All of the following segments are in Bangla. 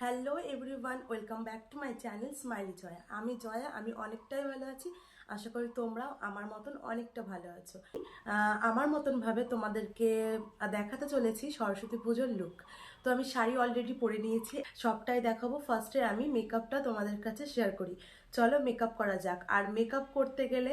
Hello everyone welcome back to my channel smiley Joya আমি জয়া, আমি অনেকটাই ভালো আছি। আশা করি তোমরাও আমার মতন অনেকটা ভালো আছো। আমার মতন ভাবে তোমাদেরকে দেখাতে চলেছি সরস্বতী পুজোর লুক তো আমি শাড়ি অলরেডি পরে নিয়েছি। সবটাই দেখাবো। ফার্স্টে আমি মেকআপটা তোমাদের কাছে শেয়ার করি। চলো মেকআপ করা যাক। আর মেকআপ করতে গেলে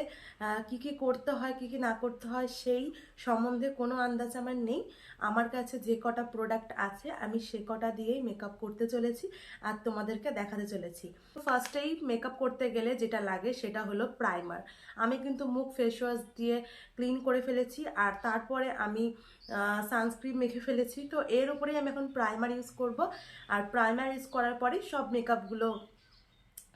কি কি করতে হয়, কি কি না করতে হয়, সেই সম্বন্ধে কোনো আন্দাজ আমার নেই। আমার কাছে যে কটা প্রোডাক্ট আছে, আমি সে কটা দিয়েই মেকআপ করতে চলেছি আর তোমাদেরকে দেখাতে চলেছি। ফার্স্টেই মেকআপ করতে গেলে যেটা লাগে সেটা হলো প্রাইমার আমি কিন্তু মুখ ফেস ওয়াশ দিয়ে ক্লিন করে ফেলেছি আর তারপরে আমি সানস্ক্রিন মেখে ফেলেছি। তো এর উপরেই আমি এখন প্রাইমার ইউজ করব। আর প্রাইমার ইউজ করার পরেই সব মেকআপগুলো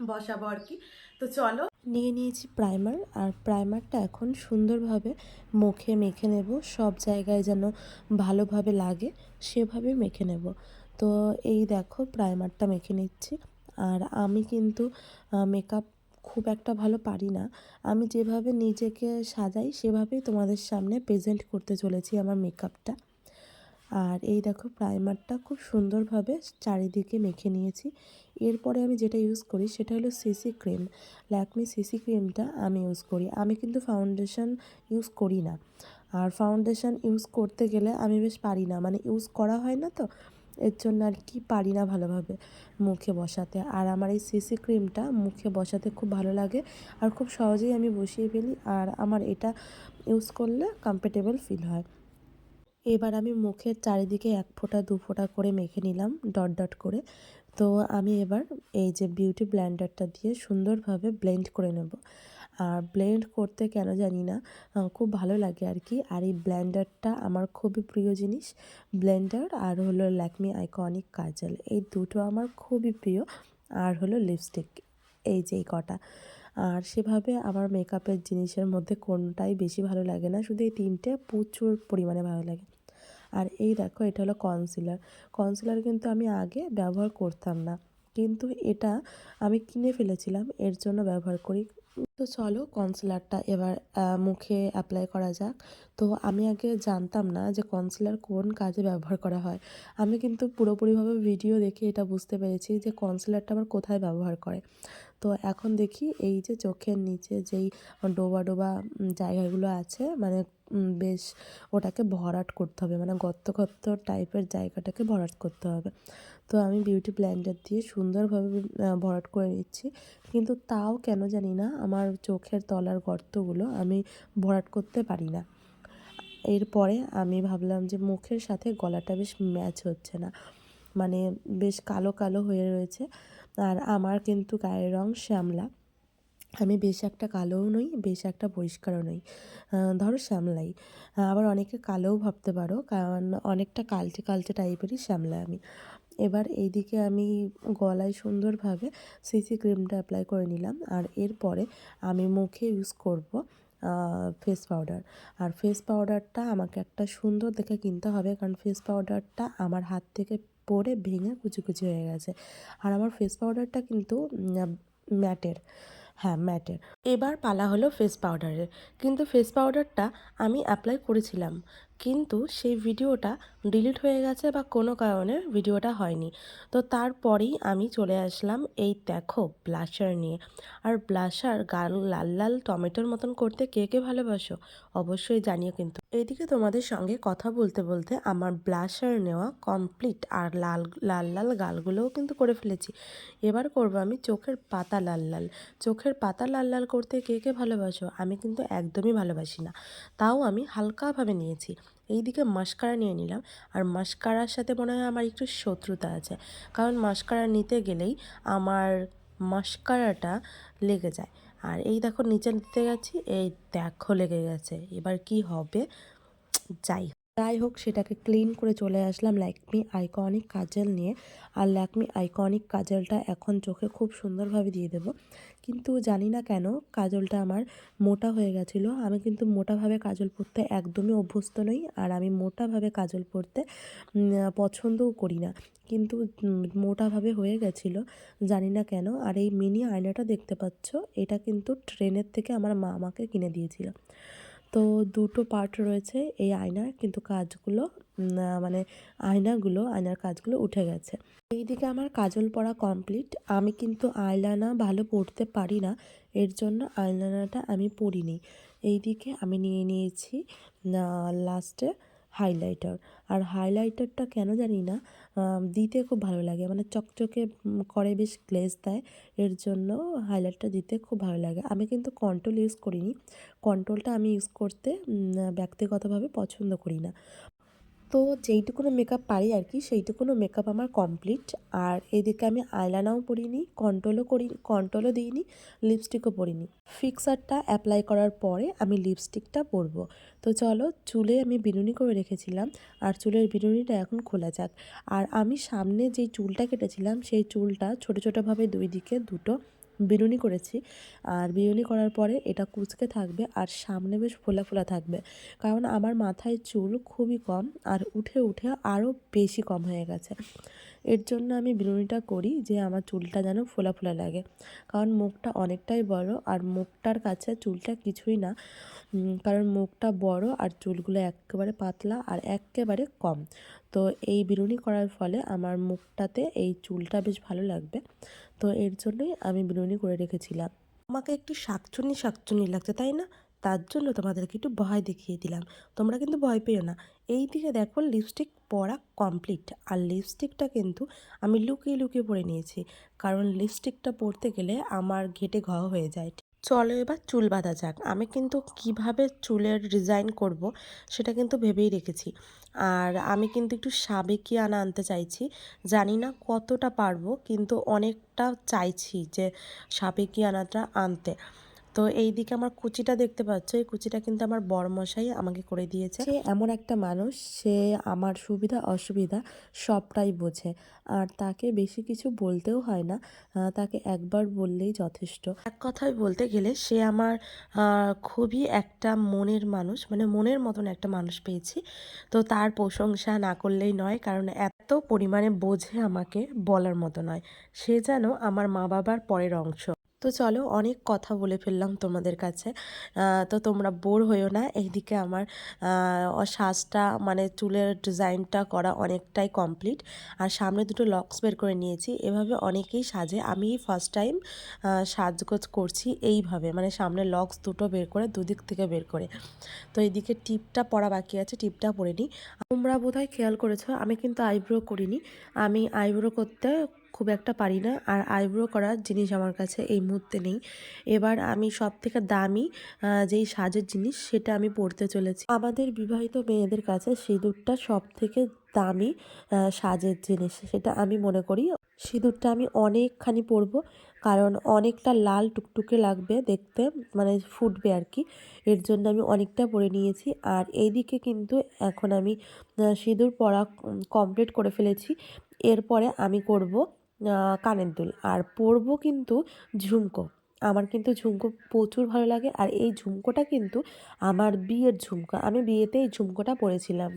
বসাবো আর কি। তো চলো। নিয়ে নিয়েছি প্রাইমার আর প্রাইমারটা এখন সুন্দরভাবে মুখে মেখে নেব। সব জায়গায় যেন ভালোভাবে লাগে, সেভাবে মেখে নেব। তো এই দেখো প্রাইমারটা মেখে নিচ্ছি। আর আমি কিন্তু মেকআপ খুব একটা ভালো পারি না। আমি যেভাবে নিজেকে সাজাই, সেভাবেই তোমাদের সামনে প্রেজেন্ট করতে চলেছি আমার মেকআপটা আর এই দেখো প্রাইমারটা খুব সুন্দরভাবে চারিদিকে মেখে নিয়েছি। এরপরে আমি যেটা ইউজ করি সেটা হলো সিসি ক্রিম ল্যাকমি সিসি ক্রিমটা আমি ইউজ করি। আমি কিন্তু ফাউন্ডেশন ইউজ করি না। আর ফাউন্ডেশন ইউজ করতে গেলে আমি বেশ পারি না। মানে ইউজ করা হয় না তো, এর জন্য আর কি পারি না ভালোভাবে মুখে বসাতে। আর আমার এই সিসি ক্রিমটা মুখে বসাতে খুব ভালো লাগে আর খুব সহজেই আমি বসিয়ে ফেলি। আর আমার এটা ইউজ করলে কমফোর্টেবল ফিল হয়। এবার আমি মুখের চারিদিকে এক ফোঁটা, দু ফোঁটা করে মেখে নিলাম, ডট ডট করে। তো আমি এবার এই যে বিউটি ব্ল্যান্ডারটা দিয়ে সুন্দরভাবে ব্লেন্ড করে নেব। আর ব্লেন্ড করতে কেন জানি না খুব ভালো লাগে আর কি। আর এই ব্ল্যান্ডারটা আমার খুবই প্রিয় জিনিস ব্লেন্ডার আর হলো ল্যাকমি আইকনিক কাজল এই দুটো আমার খুবই প্রিয়। আর হলো লিপস্টিক এই যে কটা। আর সেভাবে আমার মেকআপের জিনিসের মধ্যে কোনটাই বেশি ভালো লাগে না, শুধু এই তিনটে প্রচুর পরিমাণে ভালো লাগে। আর এই দেখো, এটা হলো কনসিলার কনসিলার কিন্তু আমি আগে ব্যবহার করতাম না। কিন্তু এটা আমি কিনে ফেলেছিলাম, এর জন্য ব্যবহার করি। তো চলো কনসিলারটা এবার মুখে অ্যাপ্লাই করা যাক। তো আমি আগে জানতাম না যে কনসিলার কোন কাজে ব্যবহার করা হয়। আমি কিন্তু পুরোপুরিভাবে ভিডিও দেখে এটা বুঝতে পেরেছি যে কনসিলারটা আবার কোথায় ব্যবহার করে। তো এখন দেখি এই যে চোখের নিচে যেই ডোবা ডোবা জায়গাগুলো আছে মানে বেশ ওটাকে ভরাট করতে হবে মানে গর্ত গর্ত টাইপের জায়গাটাকে ভরাট করতে হবে। তো আমি বিউটি ব্লেন্ডার দিয়ে সুন্দরভাবে ভরাট করে নিচ্ছি। কিন্তু তাও কেন জানি না আমার চোখের তলার গর্তগুলো আমি ভরাট করতে পারি না। এরপরে আমি ভাবলাম যে মুখের সাথে গলাটা বেশ ম্যাচ হচ্ছে না মানে বেশ কালো কালো হয়ে রয়েছে। আর আমার কিন্তু গায়ের রং শ্যামলা। আমি বেশ একটা কালোও নই, বেশ একটা পরিষ্কারও নই। ধরো শ্যামলাই। আবার অনেকে কালোও ভাবতে পারো, কারণ অনেকটা কালচে কালচে টাইপেরই শ্যামলা আমি। এবার এইদিকে আমি গলায় সুন্দরভাবে সিসি ক্রিমটা অ্যাপ্লাই করে নিলাম, আর এরপরে আমি মুখে ইউজ করব ফেস পাউডার। আর ফেস পাউডারটা আমাকে একটা সুন্দর দেখে কিনতে হবে, কারণ ফেস পাউডারটা আমার হাত থেকে পরে ভেঙে কুচি কুচি হয়ে গেছে। আর আমার ফেস পাউডারটা কিন্তু ম্যাটের। হ্যাঁ ম্যাটের। এবার পালা হলো ফেস পাউডারের কিন্তু ফেস পাউডারটা আমি অ্যাপ্লাই করেছিলাম। কিন্তু সেই ভিডিওটা ডিলিট হয়ে গেছে বা কোনো কারণে ভিডিওটা হয়নি। তো তারপরেই আমি চলে আসলাম এই দেখো ব্লাশার নিয়ে। আর ব্লাশার গাল, লাল লাল টমেটোর মতন করতে কে কে ভালোবাসো? অবশ্যই জানিও কিন্তু। এদিকে তোমাদের সঙ্গে কথা বলতে বলতে আমার ব্লাশার নেওয়া কমপ্লিট আর লাল লাল লাল গালগুলোও কিন্তু করে ফেলেছি। এবার করব আমি চোখের পাতা লাল লাল। চোখের পাতা লাল লাল করতে কে কে ভালোবাসো? আমি কিন্তু একদমই ভালোবাসি না। তাও আমি হালকাভাবে নিয়েছি। এইদিকে মাস্কারা নিয়ে নিলাম। আর মাস্কারার সাথে মনে হয় আমার একটু শত্রুতা আছে। কারণ মাস্কারা নিতে গেলেই আমার মাস্কারাটা লেগে যায়। আর এই দেখো নিচে নিতে গেছি, এই দেখো লেগে গেছে। এবার কি হবে? যাই। যাই হোক, সেটাকে ক্লিন করে চলে আসলাম ল্যাকমি আইকনিক কাজল নিয়ে। আর ল্যাকমি আইকনিক কাজলটা এখন চোখে খুব সুন্দরভাবে দিয়ে দেবো। কিন্তু জানি না কেন, কাজলটা আমার মোটা হয়ে গেছিল। আমি কিন্তু মোটাভাবে কাজল পরতে একদমই অভ্যস্ত নই, আর আমি মোটাভাবে কাজল পরতে পছন্দও করি না। কিন্তু মোটাভাবে হয়ে গেছিল, জানি না কেন। আর এই মিনি আয়নাটা দেখতে পাচ্ছ, এটা কিন্তু ট্রেনের থেকে আমার মা আমাকে কিনে দিয়েছিল। তো দুটো পার্ট রয়েছে এই আয়নার, কিন্তু কাজগুলো মানে আয়নাগুলো, আয়নার কাজগুলো উঠে গেছে। এইদিকে আমার কাজল পরা কমপ্লিট আমি কিন্তু আইলানা ভালো পড়তে পারি না, এর জন্য আইলানাটা আমি পরিনি এইদিকে আমি নিয়ে নিয়েছি লাস্টে হাইলাইটার আর হাইলাইটারটা কেন জানি না দিতে খুব ভালো লাগে। মানে চকচকে করে বেশ গ্লেজ দেয়। এর জন্য হাইলাইটটা দিতে খুব ভালো লাগে। আমি কিন্তু কন্ট্রোল ইউজ করিনি। কন্ট্রোলটা আমি ইউজ করতে ব্যক্তিগতভাবে পছন্দ করি না। তো যেইটুকুনো মেকআপ পারি আর কি সেইটুকুনো মেকআপ আমার কমপ্লিট আর এদিকে আমি আইলানাও পরিনি কন্ট্রোলও করি কন্ট্রোলও দিইনি লিপস্টিকও পরিনি। ফিক্সারটা অ্যাপ্লাই করার পরে আমি লিপস্টিকটা পরবো। তো চলো, চুলে আমি বিনুনি করে রেখেছিলাম, আর চুলের বিনুনিটা এখন খোলা যাক। আর আমি সামনে যেই চুলটা কেটেছিলাম, সেই চুলটা ছোটো ছোটোভাবে দুই দিকে, দুটো বিনুনি করেছি। আর বিনুনি করার পরে এটা কুচকে থাকবে আর সামনে বেশ ফোলা ফোলা থাকবে। কারণ আমার মাথায় চুল খুবই কম আর উঠে উঠে আরও বেশি কম হয়ে গেছে। এর জন্য আমি বিনুনিটা করি যে আমার চুলটা যেন ফোলা ফোলা লাগে। কারণ মুখটা অনেকটাই বড় আর মুখটার কাছে চুলটা কিছুই না। কারণ মুখটা বড় আর চুলগুলো একেবারে পাতলা আর একেবারে কম। তো এই বিনুনি করার ফলে আমার মুখটাতে এই চুলটা বেশ ভালো লাগবে। তো এর জন্যই আমি বিনুনি করে রেখেছিলাম। আমাকে একটু শাকচুনি শাকচুনি লাগছে, তাই না? তার জন্য তোমাদেরকে একটু ভয় দেখিয়ে দিলাম। তোমরা কিন্তু ভয় পেও না। এই দিকে দেখো লিপস্টিক পরা কমপ্লিট আর লিপস্টিকটা কিন্তু আমি লুকিয়ে লুকিয়ে পরে নিয়েছি। কারণ লিপস্টিকটা পরতে গেলে আমার ঘেটে ঘ হয়ে যায়। চলো এবার চুল বাঁধা যাক, আমি কিন্তু কীভাবে চুলের ডিজাইন করব সেটা কিন্তু ভেবেই রেখেছি। আর আমি কিন্তু একটু সাবেকি আনা আনতে চাইছি, জানি না কতটা পারব, কিন্তু অনেকটা চাইছি যে সাবেকি আনাটা আনতে। তো এই দিকে আমার কুচিটা দেখতে পাচ্ছ এই কুচিটা কিন্তু আমার বড়মশাই আমাকে করে দিয়েছে। সে এমন একটা মানুষ সে আমার সুবিধা অসুবিধা সবটাই বোঝে। আর তাকে বেশি কিছু বলতেও হয় না তাকে একবার বললেই যথেষ্ট। এক কথায় বলতে গেলে সে আমার খুবই একটা মনের মানুষ মানে মনের মতন একটা মানুষ পেয়েছি। তো তার প্রশংসা না করলেই নয় কারণ এত পরিমাণে বোঝে আমাকে বলার মতো নয়। সে যেন আমার মা বাবার পরের অংশ। তো চলো অনেক কথা বলে ফেললাম তোমাদের কাছে। তো তোমরা বোর হইও না, এইদিকে আমার সাজটা মানে চুলের ডিজাইনটা করা অনেকটাই কমপ্লিট। আর সামনে দুটো লক্স বের করে নিয়েছি, এভাবে অনেকেই সাজে। আমি ফার্স্ট টাইম সাজগোজ করছি এইভাবে মানে সামনে লক্স দুটো বের করে, দুদিক থেকে বের করে। তো এইদিকে টিপটা পরা বাকি আছে, টিপটা পরে নিই। তোমরা বোধহয় খেয়াল করেছ, আমি কিন্তু আইব্রো করিনি। আমি আইব্রো করতে খুব একটা পারি না। আর আইব্রো করার জিনিস আমার কাছে এই মুহূর্তে নেই। এবার আমি সব থেকে দামি যেই সাজের জিনিস সেটা আমি পরতে চলেছি। আমাদের বিবাহিত মেয়েদের কাছে সিঁদুরটা সব থেকে দামি সাজের জিনিস সেটা আমি মনে করি। সিঁদুরটা আমি অনেকখানি পরবো, কারণ অনেকটা লাল টুকটুকে লাগবে দেখতে মানে ফুটবে আর কি। এর জন্য আমি অনেকটা পরে নিয়েছি। আর এইদিকে কিন্তু এখন আমি সিঁদুর পরা কমপ্লিট করে ফেলেছি। এরপরে আমি করব কানের দুল। আর পরবো কিন্তু ঝুমকো। আমার কিন্তু ঝুমকো প্রচুর ভালো লাগে। আর এই ঝুমকোটা কিন্তু আমার বিয়ের ঝুমকো। আমি বিয়েতে এই ঝুমকোটা পরেছিলাম।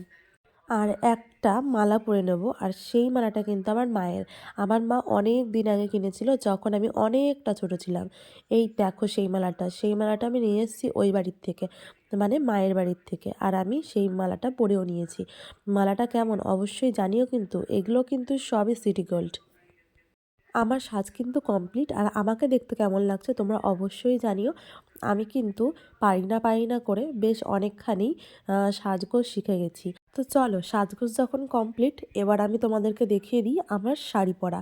আর একটা মালা পরে নেব। আর সেই মালাটা কিন্তু আমার মায়ের। আমার মা অনেক দিন আগে কিনেছিল, যখন আমি অনেকটা ছোট ছিলাম। এই দেখো সেই মালাটা। সেই মালাটা আমি নিয়ে এসেছি ওই বাড়ির থেকে। মানে মায়ের বাড়ির থেকে। আর আমি সেই মালাটা পরেও নিয়েছি। মালাটা কেমন? অবশ্যই জানিও কিন্তু। এগুলো কিন্তু সবই সিটি গোল্ড। আমার সাজ কিন্তু কমপ্লিট আর আমাকে দেখতে কেমন লাগছে তোমরা অবশ্যই জানিও। আমি কিন্তু পারি না পারি না করে বেশ অনেকখানি সাজগোজ শিখে গেছি। তো চলো সাজগোজ যখন কমপ্লিট, এবার আমি তোমাদেরকে দেখিয়ে দিই আমার শাড়ি পরা।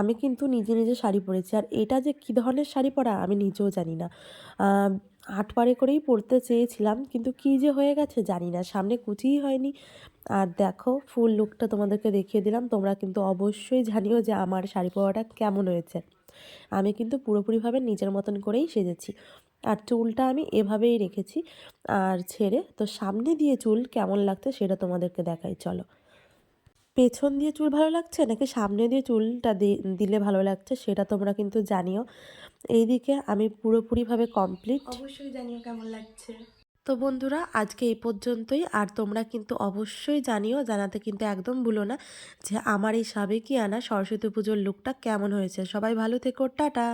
আমি কিন্তু নিজে নিজে শাড়ি পরেছি আর এটা যে কী ধরনের শাড়ি পরা আমি নিজেও জানি না। আট পারে করেই পরতে চেয়েছিলাম, কিন্তু কী যে হয়ে গেছে জানি না, সামনে কুচিই হয়নি। আর দেখো, ফুল লুকটা তোমাদেরকে দেখিয়ে দিলাম, তোমরা কিন্তু অবশ্যই জানিও যে আমার শাড়ি পরাটা কেমন হয়েছে। আমি কিন্তু পুরোপুরিভাবে নিজের মতন করেই সেজেছি। আর চুলটা আমি এভাবেই রেখেছি, আর ছেড়ে, তো সামনে দিয়ে চুল কেমন লাগছে সেটা তোমাদেরকে দেখাই, চলো। পেছন দিয়ে চুল ভালো লাগছে নাকি সামনে দিয়ে চুলটা দি- দিলে ভালো লাগছে সেটা তোমরা কিন্তু জানিও। এইদিকে আমি পুরোপুরিভাবে কমপ্লিট অবশ্যই জানিও কেমন লাগছে। তো বন্ধুরা আজকে এই পর্যন্তই। আর তোমরা কিন্তু অবশ্যই জানিও জানাতে কিন্তু একদম ভুলো না যে আমার এই সাবেকি আনা সরস্বতী পুজোর লুকটা কেমন হয়েছে। সবাই ভালো থেকো টাটা।